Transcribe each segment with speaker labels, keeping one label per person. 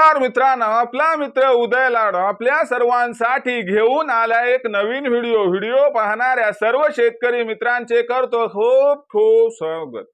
Speaker 1: नमस्कार मित्रांनो आपला मित्र उदय लाडो आपल्या सर्वांसाठी घेऊन आला एक नवीन व्हिडिओ. व्हिडिओ पाहणाऱ्या सर्व शेतकरी मित्रांचे करतो खूप खूप स्वागत.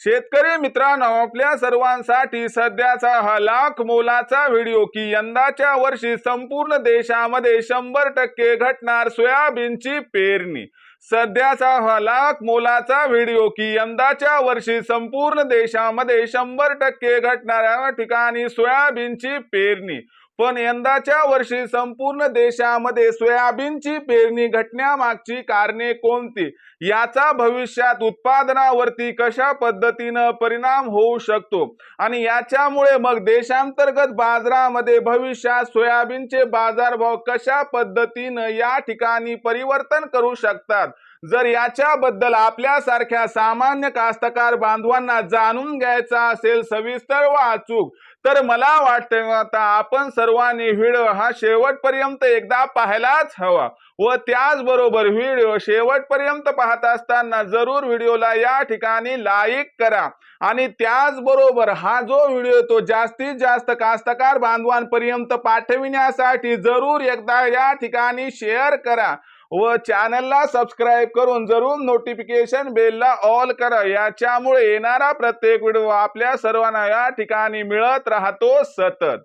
Speaker 1: शेतकरी मित्रांनो आपल्या सर्वांसाठी सध्याचा हा लाख मोलाचा व्हिडिओ की यंदाच्या वर्षी संपूर्ण देशामध्ये शंभर टक्के घटणार सोयाबीनची पेरणी. सध्याचा हा लाख मोलाचा व्हिडिओ की यंदाच्या वर्षी संपूर्ण देशामध्ये शंभर टक्के घटणाऱ्या ठिकाणी सोयाबीनची पेरणी. पण यंदाच्या वर्षी संपूर्ण देशामध्ये सोयाबीनची पेरणी घटण्यामागची कारणे कोणती? याचा भविष्यात उत्पादनावरती कशा पद्धतीनं परिणाम होऊ शकतो? आणि याच्यामुळे मग देशांतर्गत बाजारामध्ये भविष्यात सोयाबीनचे बाजारभाव कशा पद्धतीनं या ठिकाणी परिवर्तन करू शकतात? जर याच्याबद्दल आपल्यासारख्या सामान्य कास्तकार बांधवांना जाणून घ्यायचा असेल सविस्तर व अचूक तर मला वाटतं आता आपण सर्वांनी व्हिडिओ हा शेवटपर्यंत एकदा पाहायलाच हवा व त्याचबरोबर व्हिडिओ शेवटपर्यंत पाहत असताना जरूर व्हिडिओला या ठिकाणी लाईक करा. आणि त्याचबरोबर हा जो व्हिडिओ तो जास्तीत जास्त कास्तकार बांधवांपर्यंत पाठविण्यासाठी जरूर एकदा या ठिकाणी शेअर करा. व चॅनलला सबस्क्राईब करून जरूर नोटिफिकेशन बेलला ऑल करा. याच्यामुळे येणारा प्रत्येक व्हिडिओ आपल्या सर्वांना या ठिकाणी मिळत राहतो सतत.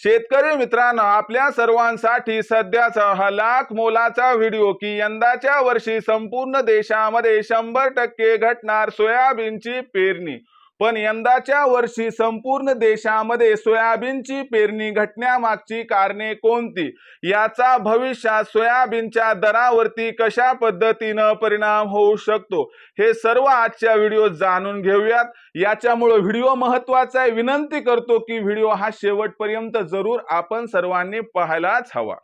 Speaker 1: शेतकरी मित्रांनो आपल्या सर्वांसाठी सध्याचा हा लाख मोलाचा व्हिडिओ की यंदाच्या वर्षी संपूर्ण देशामध्ये शंभर टक्के घटणार सोयाबीनची पेरणी. पण यंदाच्या वर्षी संपूर्ण देशामध्ये सोयाबीनची पेरणी घटण्यामागची कारणे कोणती? याचा भविष्यात सोयाबीनच्या दरावरती कशा पद्धतीनं परिणाम होऊ शकतो? हे सर्व आजच्या व्हिडिओ जाणून घेऊयात. याच्यामुळे व्हिडिओ महत्त्वाचा आहे. विनंती करतो की व्हिडिओ हा शेवटपर्यंत जरूर आपण सर्वांनी पाहायलाच हवा.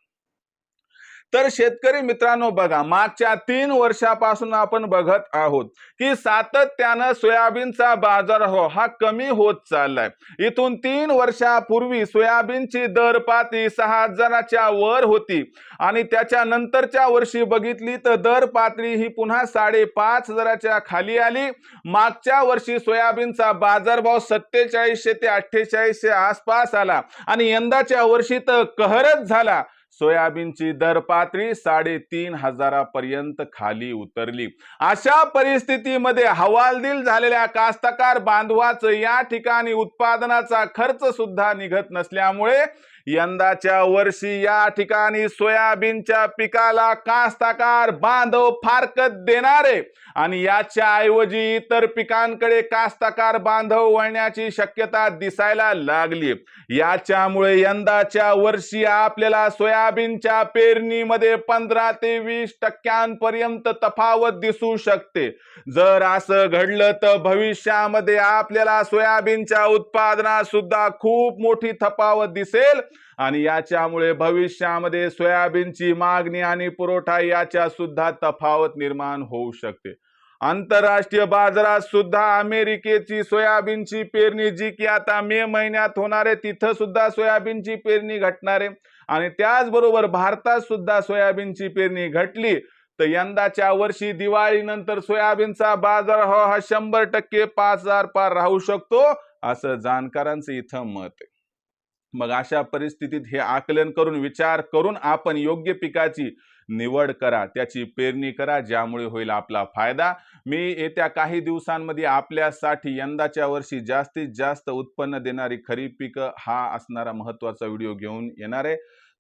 Speaker 1: तर शेतकरी मित्रांनो बघा मागच्या तीन वर्षापासून आपण बघत आहोत की सातत्यानं सोयाबीनचा बाजारभाव हो, हा कमी होत चाललाय. इथून तीन वर्षापूर्वी सोयाबीनची दर पाती सहा हजाराच्या वर होती. आणि त्याच्या नंतरच्या वर्षी बघितली तर दर पातळी ही पुन्हा साडेपाच हजाराच्या खाली आली. मागच्या वर्षी सोयाबीनचा बाजारभाव सत्तेचाळीसशे ते अठ्ठेचाळीसशे आसपास आला. आणि यंदाच्या वर्षी तर कहरच झाला. सोयाबीनची दर पातळी साडेतीन हजारापर्यंत खाली उतरली. अशा परिस्थितीमध्ये हवालदिल झालेल्या कास्तकार बांधवाचं या ठिकाणी उत्पादनाचा खर्च सुद्धा निघत नसल्यामुळे यंदाच्या वर्षी या ठिकाणी सोयाबीनच्या पिकाला कास्ताकार बांधव फारकत देणारे आणि याच्या ऐवजी इतर पिकांकडे कास्ताकार बांधव वळण्याची शक्यता दिसायला लागली. याच्यामुळे यंदाच्या वर्षी आपल्याला सोयाबीनच्या पेरणीमध्ये पंधरा ते वीस टक्क्यांपर्यंत तफावत दिसू शकते. जर असं घडलं तर भविष्यामध्ये आपल्याला सोयाबीनच्या उत्पादनात सुद्धा खूप मोठी तफावत दिसेल. आणि याच्यामुळे भविष्यामध्ये सोयाबीनची मागणी आणि पुरवठा याच्या सुद्धा तफावत निर्माण होऊ शकते. आंतरराष्ट्रीय बाजारात सुद्धा अमेरिकेची सोयाबीनची पेरणी जी की आता मे महिन्यात होणार आहे तिथं सुद्धा सोयाबीनची पेरणी घटणार आहे. आणि त्याचबरोबर भारतात सुद्धा सोयाबीनची पेरणी घटली तर यंदाच्या वर्षी दिवाळीनंतर सोयाबीनचा बाजारभाव हा शंभर टक्के पाच हजार पार राहू शकतो असं जाणकारांचं इथं मत आहे. मग अशा परिस्थितीत हे आकलन करून विचार करून आपण योग्य पिकाची निवड करा त्याची पेरणी करा ज्यामुळे होईल आपला फायदा. मी येत्या काही दिवसांमध्ये आपल्यासाठी यंदाच्या वर्षी जास्तीत जास्त उत्पन्न देणारी खरीप पिकं हा असणारा महत्त्वाचा व्हिडिओ घेऊन येणार आहे.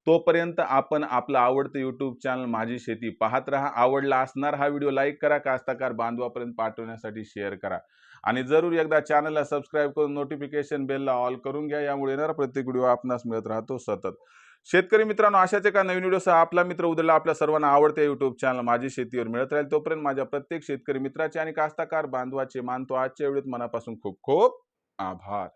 Speaker 1: तोपर्यंत आपण आपलं आवडतं यूट्यूब चॅनल माझी शेती पाहत राहा. आवडला असणार हा व्हिडिओ लाईक करा. कास्ताकार बांधवापर्यंत पाठवण्यासाठी शेअर करा. आणि जरूर एकदा चॅनलला सबस्क्राईब करून नोटिफिकेशन बेलला ऑल करून घ्या. यामुळे येणारा प्रत्येक व्हिडिओ आपणास मिळत राहतो सतत. शेतकरी मित्रांनो अशाच एका नवीन व्हिडिओसह आपला मित्र उद्याला आपल्या सर्वांना आवडते युट्यूब चॅनल माझी शेतीवर मिळत राहील. तोपर्यंत माझ्या प्रत्येक शेतकरी मित्राचे आणि कास्ताकार बांधवाचे मानतो. आजच्या व्हिडिओत मनापासून खूप खूप आभार.